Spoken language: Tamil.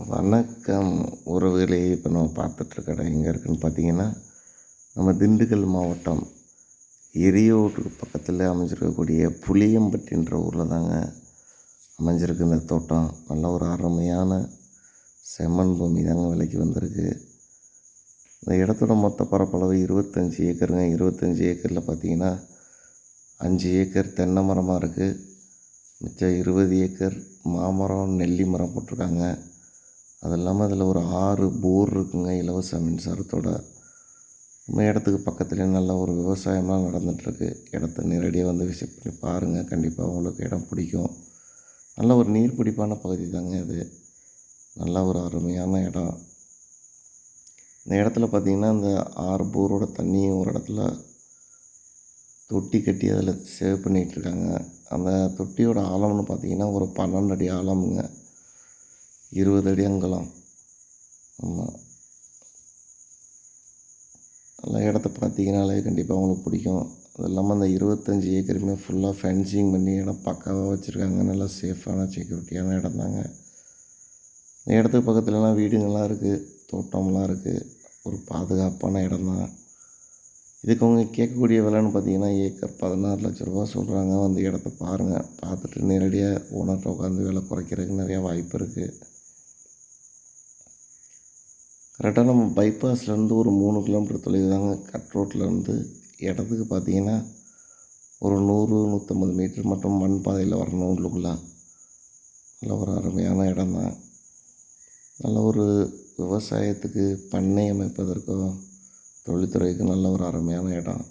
வணக்கம். உறவுகளே இப்போ நம்ம பார்த்துட்ருக்க இடம் எங்கே இருக்குதுன்னு பார்த்தீங்கன்னா நம்ம திண்டுக்கல் மாவட்டம் எரியோட்டுக்கு பக்கத்தில் அமைஞ்சிருக்கக்கூடிய புளியம்பட்டின்ற ஊரில் தாங்க அமைஞ்சிருக்கு இந்த தோட்டம். நல்ல ஒரு அருமையான செம்மண் பூமி தாங்க விலைக்கு வந்திருக்கு. இந்த இடத்தோட மொத்த பரப்பளவு இருபத்தஞ்சி ஏக்கருங்க. இருபத்தஞ்சி ஏக்கரில் பார்த்தீங்கன்னா அஞ்சு ஏக்கர் தென்னை மரமாக இருக்குது மிச்சம் இருபது ஏக்கர் மாமரம் நெல்லி மரம் போட்டிருக்காங்க. அது இல்லாமல் அதில் ஒரு ஆறு போர் இருக்குங்க இலவச மின்சாரத்தோட. நம்ம இடத்துக்கு பக்கத்துலேயே நல்ல ஒரு விவசாயம்லாம் நடந்துகிட்ருக்கு இடத்த நேரடியாக வந்து விசிட் பண்ணி பாருங்கள் கண்டிப்பாக உங்களுக்கு இடம் பிடிக்கும். நல்ல ஒரு நீர் பிடிப்பான பகுதி தாங்க இது. நல்ல ஒரு அருமையான இடம். இந்த இடத்துல பார்த்திங்கன்னா இந்த ஆறு போரோட தண்ணியும் ஒரு இடத்துல தொட்டி கட்டி அதில் சேவ் பண்ணிகிட்ருக்காங்க. அந்த தொட்டியோட ஆழம்னு பார்த்தீங்கன்னா ஒரு பன்னெண்டு அடி ஆழமுங்க. இருபது அடி அங்கலம் ஆமாம் நல்லா இடத்த பார்த்தீங்கனாலே கண்டிப்பாக உங்களுக்கு பிடிக்கும். அது இல்லாமல் அந்த இருபத்தஞ்சி ஏக்கருமே ஃபுல்லாக ஃபென்சிங் பண்ணி இடம் பக்காவாக வச்சுருக்காங்க. நல்லா சேஃபான செக்யூரிட்டியான இடம் தாங்க. இந்த இடத்துக்கு பக்கத்துலலாம் வீடுங்கள்லாம் இருக்குது தோட்டம்லாம் இருக்குது ஒரு பாதுகாப்பான இடம் தான். இதுக்கு அவங்க கேட்கக்கூடிய விலைன்னு பார்த்தீங்கன்னா ஏக்கர் பதினாறு லட்ச ரூபா சொல்கிறாங்க வந்து இடத்த பாருங்கள் பார்த்துட்டு நேரடியாக ஓனர்கிட்ட உட்காந்து விலை குறைக்கிறதுக்கு நிறையா வாய்ப்பு இருக்குது கரெக்டாக நம்ம பைபாஸ்லேருந்து ஒரு மூணு கிலோமீட்டர் தொலைவு தாங்க கட் ரோட்லேருந்து இடத்துக்கு பார்த்தீங்கன்னா ஒரு நூறு நூற்றம்பது மீட்டர் மட்டும் மண் பாதையில் வரணும் உள்ளுக்குள்ளே. நல்ல ஒரு அருமையான இடம் தான் நல்ல ஒரு விவசாயத்துக்கு பண்ணை அமைப்பதற்கும் தொழில்துறைக்கு நல்ல ஒரு அருமையான இடம்.